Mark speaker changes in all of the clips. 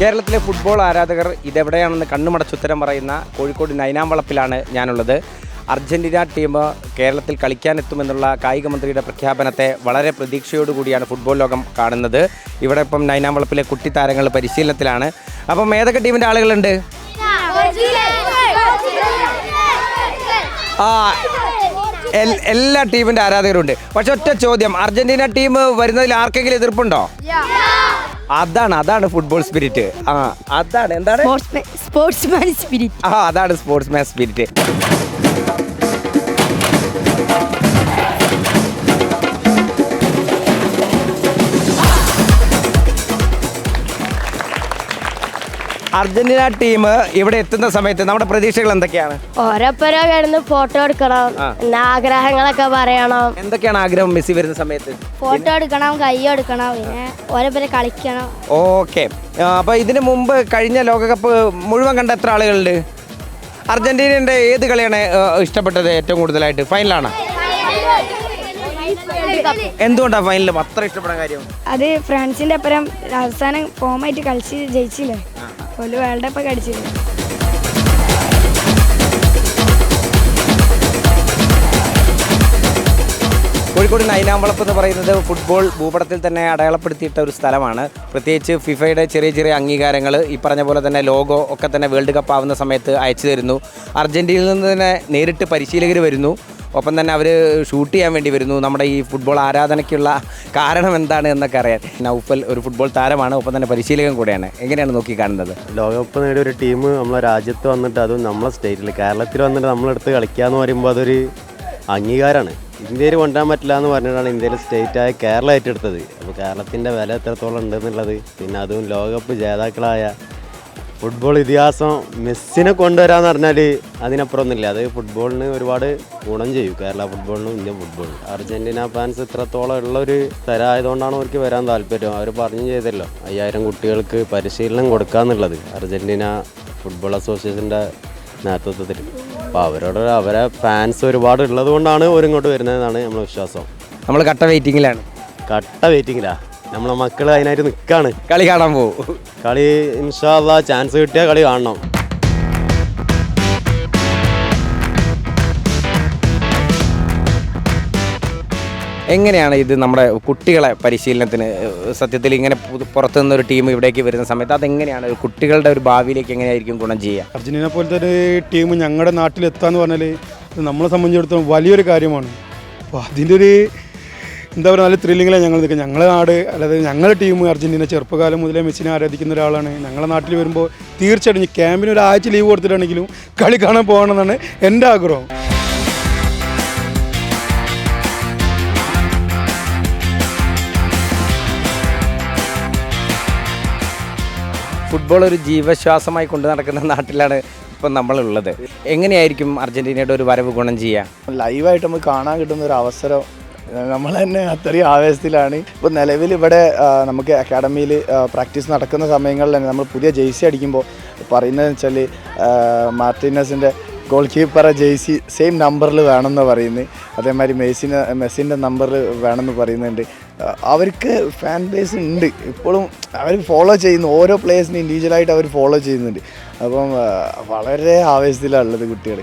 Speaker 1: കേരളത്തിലെ ഫുട്ബോൾ ആരാധകർ ഇതെവിടെയാണെന്ന് കണ്ണുമടച്ചുത്തരം പറയുന്ന കോഴിക്കോട് നൈനാംവളപ്പിലാണ് ഞാനുള്ളത്. അർജന്റീന ടീം കേരളത്തിൽ കളിക്കാനെത്തുമെന്നുള്ള കായികമന്ത്രിയുടെ പ്രഖ്യാപനത്തെ വളരെ പ്രതീക്ഷയോടുകൂടിയാണ് ഫുട്ബോൾ ലോകം കാണുന്നത്. ഇവിടെ ഇപ്പം നൈനാംവളപ്പിലെ കുട്ടി താരങ്ങൾ പരിശീലനത്തിലാണ്. അപ്പം ഏതൊക്കെ ടീമിന്റെ ആളുകളുണ്ട്? ആ എല്ലാ ടീമിന്റെ ആരാധകരുണ്ട്. പക്ഷെ ഒറ്റ ചോദ്യം അർജന്റീന ടീം വരുന്നതിൽ ആർക്കെങ്കിലും എതിർപ്പുണ്ടോ? അതാണ് അതാണ് ഫുട്ബോൾ സ്പിരിറ്റ് ആ അതാണ് എന്താണ്?
Speaker 2: സ്പോർട്സ്മാൻ സ്പിരിറ്റ്
Speaker 1: ആ അതാണ് സ്പോർട്സ്മാൻ സ്പിരിറ്റ് അർജന്റീന ടീം ഇവിടെ എത്തുന്ന സമയത്ത് നമ്മുടെ പ്രതീക്ഷകൾ എന്തൊക്കെയാണ്?
Speaker 2: ഓരോപ്പരോ കിടന്ന് ഫോട്ടോ എടുക്കണം. എന്നാ ആഗ്രഹങ്ങളൊക്കെ പറയണം.
Speaker 1: എന്തൊക്കെയാണ് ആഗ്രഹം മെസ്സി വരുന്ന സമയത്ത്?
Speaker 2: ഫോട്ടോ എടുക്കണം കൈ എടുക്കണം പിന്നെ ഓരോപ്പരെ കളിക്കണം.
Speaker 1: ഓക്കെ. അപ്പൊ ഇതിനു മുമ്പ് കഴിഞ്ഞ ലോകകപ്പ് മുഴുവൻ കണ്ട എത്ര ആളുകളുണ്ട്? അർജന്റീനയുടെ ഏത് കളിയാണ് ഇഷ്ടപ്പെട്ടത് ഏറ്റവും കൂടുതലായിട്ട്? ഫൈനലാണ് എന്തുകൊണ്ടാണ് ഫൈനലും അത്ര ഇഷ്ടപ്പെടാൻ കാര്യം?
Speaker 3: അത് ഫ്രാൻസിന്റെ അപ്പുറം അവസാനം ഫോമായിട്ട് കളിച്ച് ജയിച്ചില്ലേ? ഒരു വേൾഡ് കപ്പ് ഒക്കെ അടിച്ചിരുന്നു.
Speaker 1: കോഴിക്കോട് നൈനാമ്പളപ്പ് എന്ന് പറയുന്നത് ഫുട്ബോൾ ഭൂപടത്തിൽ തന്നെ അടയാളപ്പെടുത്തിയിട്ട ഒരു സ്ഥലമാണ്. പ്രത്യേകിച്ച് ഫിഫയുടെ ചെറിയ ചെറിയ അംഗീകാരങ്ങൾ ഈ പറഞ്ഞ പോലെ തന്നെ ലോഗോ ഒക്കെ തന്നെ വേൾഡ് കപ്പ് ആവുന്ന സമയത്ത് അയച്ചു തരുന്നു. അർജന്റീനയിൽ നിന്ന് തന്നെ നേരിട്ട് പരിശീലകർ വരുന്നു. ഒപ്പം തന്നെ അവർ ഷൂട്ട് ചെയ്യാൻ വേണ്ടി വരുന്നു. നമ്മുടെ ഈ ഫുട്ബോൾ ആരാധനയ്ക്കുള്ള കാരണം എന്താണ് എന്നൊക്കെ അറിയാൻ. നൗഫൽ ഒരു ഫുട്ബോൾ താരമാണ് ഒപ്പം തന്നെ പരിശീലകൻ കൂടെയാണ്. എങ്ങനെയാണ് നോക്കി കാണുന്നത്?
Speaker 4: ലോകകപ്പ് നേടിയ ഒരു ടീം നമ്മളെ രാജ്യത്ത് വന്നിട്ട് അതും നമ്മളെ സ്റ്റേറ്റിൽ കേരളത്തിൽ വന്നിട്ട് നമ്മളെടുത്ത് കളിക്കുക എന്ന് പറയുമ്പോൾ അതൊരു അംഗീകാരമാണ് ഇന്ത്യയിൽ കൊണ്ടുവരാൻ പറ്റില്ല എന്ന് പറഞ്ഞിട്ടാണ് ഇന്ത്യയിൽ സ്റ്റേറ്റായ കേരളം ഏറ്റെടുത്തത്. അപ്പോൾ കേരളത്തിന്റെ വില എത്രത്തോളം ഉണ്ടെന്നുള്ളത് പിന്നെ അതും ലോകകപ്പ് ജേതാക്കളായ ഫുട്ബോൾ ഇതിഹാസം മെസ്സിനെ കൊണ്ടുവരാന്ന് പറഞ്ഞാൽ അതിനപ്പുറമൊന്നുമില്ല. അത് ഫുട്ബോളിന് ഒരുപാട് ഗുണം ചെയ്യും. കേരള ഫുട്ബോളിനും ഇന്ത്യൻ ഫുട്ബോളിനും. അർജന്റീന ഫാൻസ് ഇത്രത്തോളം ഉള്ളൊരു ഒരു തരമായതുകൊണ്ടാണ് അവർക്ക് വരാൻ താല്പര്യം. അവർ പറഞ്ഞു ചെയ്തല്ലോ അയ്യായിരം കുട്ടികൾക്ക് പരിശീലനം കൊടുക്കാന്നുള്ളത് അർജന്റീന ഫുട്ബോൾ അസോസിയേഷന്റെ നേതൃത്വത്തിൽ. അപ്പോൾ അവരോട് അവരെ ഫാൻസ് ഒരുപാട് ഉള്ളത് കൊണ്ടാണ് അവരിങ്ങോട്ട് വരുന്നതെന്നാണ് നമ്മൾ വിശ്വാസം.
Speaker 1: നമ്മൾ കട്ട വെയിറ്റിങ്ങിലാണ്
Speaker 4: കട്ട വെയിറ്റിങ്ങിലാ നമ്മളെ മക്കൾ അതിനായിട്ട് നിൽക്കാണ്
Speaker 1: കളി കാണാൻ പോകും
Speaker 4: കളി ഇൻഷാല്ല ചാൻസ് കിട്ടിയാൽ കളി കാണണം.
Speaker 1: എങ്ങനെയാണ് ഇത് നമ്മുടെ കുട്ടികളെ പരിശീലനത്തിന് സത്യത്തിൽ ഇങ്ങനെ പുറത്തു നിന്നൊരു ടീം ഇവിടേക്ക് വരുന്ന സമയത്ത് അതെങ്ങനെയാണ് കുട്ടികളുടെ ഒരു ഭാവിയിലേക്ക് എങ്ങനെയായിരിക്കും ഗുണം ചെയ്യുക?
Speaker 5: അർജന്റീന പോലത്തെ ഒരു ടീം ഞങ്ങളുടെ നാട്ടിലെത്താന്ന് പറഞ്ഞാൽ നമ്മളെ സംബന്ധിച്ചിടത്തോളം വലിയൊരു കാര്യമാണ്. അപ്പോൾ അതിന്റെ ഒരു എന്താ പറയുക നല്ല ത്രില്ലിങ്ങിലാണ് ഞങ്ങൾ നിൽക്കുക ഞങ്ങളുടെ നാട് അല്ലാതെ ഞങ്ങളുടെ ടീം അർജന്റീന ചെറുപ്പകാലം മുതലേ മെസ്സിനെ ആരാധിക്കുന്ന ഒരാളാണ്. ഞങ്ങളുടെ നാട്ടിൽ വരുമ്പോൾ തീർച്ചയായിട്ടും ഈ ക്യാമ്പിന് ഒരാഴ്ച ലീവ് കൊടുത്തിട്ടാണെങ്കിലും കളി കാണാൻ പോകണമെന്നാണ് എന്റെ ആഗ്രഹം.
Speaker 1: ഫുട്ബോൾ ഒരു ജീവശ്വാസമായി കൊണ്ടു നടക്കുന്ന നാട്ടിലാണ് ഇപ്പം നമ്മളുള്ളത്. എങ്ങനെയായിരിക്കും അർജന്റീനയുടെ ഒരു വരവ് ഗുണം ചെയ്യുക?
Speaker 6: ലൈവായിട്ട് നമുക്ക് കാണാൻ കിട്ടുന്ന ഒരു അവസരം നമ്മൾ തന്നെ അത്രയും ആവേശത്തിലാണ്. ഇപ്പോൾ നിലവിൽ ഇവിടെ നമുക്ക് അക്കാഡമിയിൽ പ്രാക്ടീസ് നടക്കുന്ന സമയങ്ങളിൽ തന്നെ നമ്മൾ പുതിയ ജേഴ്സി അടിക്കുമ്പോൾ പറയുന്നതെന്ന് വെച്ചാൽ മാർട്ടിനസിന്റെ ഗോൾ കീപ്പറെ ജേഴ്സി സെയിം നമ്പറിൽ വേണമെന്ന് പറയുന്നത് അതേമാതിരി മെസ്സിന് മെസ്സിന്റെ നമ്പറിൽ വേണമെന്ന് പറയുന്നുണ്ട്. അവർക്ക് ഫാൻ ബേസ് ഉണ്ട്. ഇപ്പോഴും അവർ ഫോളോ ചെയ്യുന്നു. ഓരോ പ്ലേയേഴ്സിനും ഇൻഡിവിജ്വലായിട്ട് അവർ ഫോളോ ചെയ്യുന്നുണ്ട്. അപ്പം വളരെ ആവേശത്തിലാണ് ഉള്ളത് കുട്ടികൾ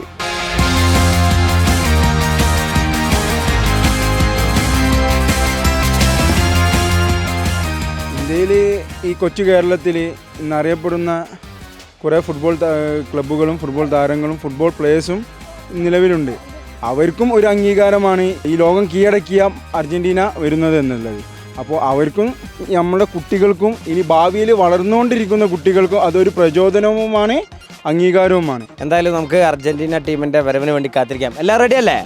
Speaker 5: ഇന്ത്യയിൽ ഈ കൊച്ചു കേരളത്തിൽ ഇന്നറിയപ്പെടുന്ന കുറേ ഫുട്ബോൾ ക്ലബ്ബുകളും ഫുട്ബോൾ താരങ്ങളും ഫുട്ബോൾ പ്ലേയേഴ്സും നിലവിലുണ്ട്. അവർക്കും ഒരു അംഗീകാരമാണ് ഈ ലോകം കീഴടക്കിയ അർജന്റീന വരുന്നത് എന്നുള്ളത്. അപ്പോൾ അവർക്കും നമ്മുടെ കുട്ടികൾക്കും ഇനി ഭാവിയിൽ വളർന്നുകൊണ്ടിരിക്കുന്ന കുട്ടികൾക്കും അതൊരു പ്രചോദനവുമാണ് അംഗീകാരവുമാണ്.
Speaker 1: എന്തായാലും നമുക്ക് അർജന്റീന ടീമിന്റെ വരവിന് വേണ്ടി കാത്തിരിക്കാം. എല്ലാം റെഡി അല്ലേ?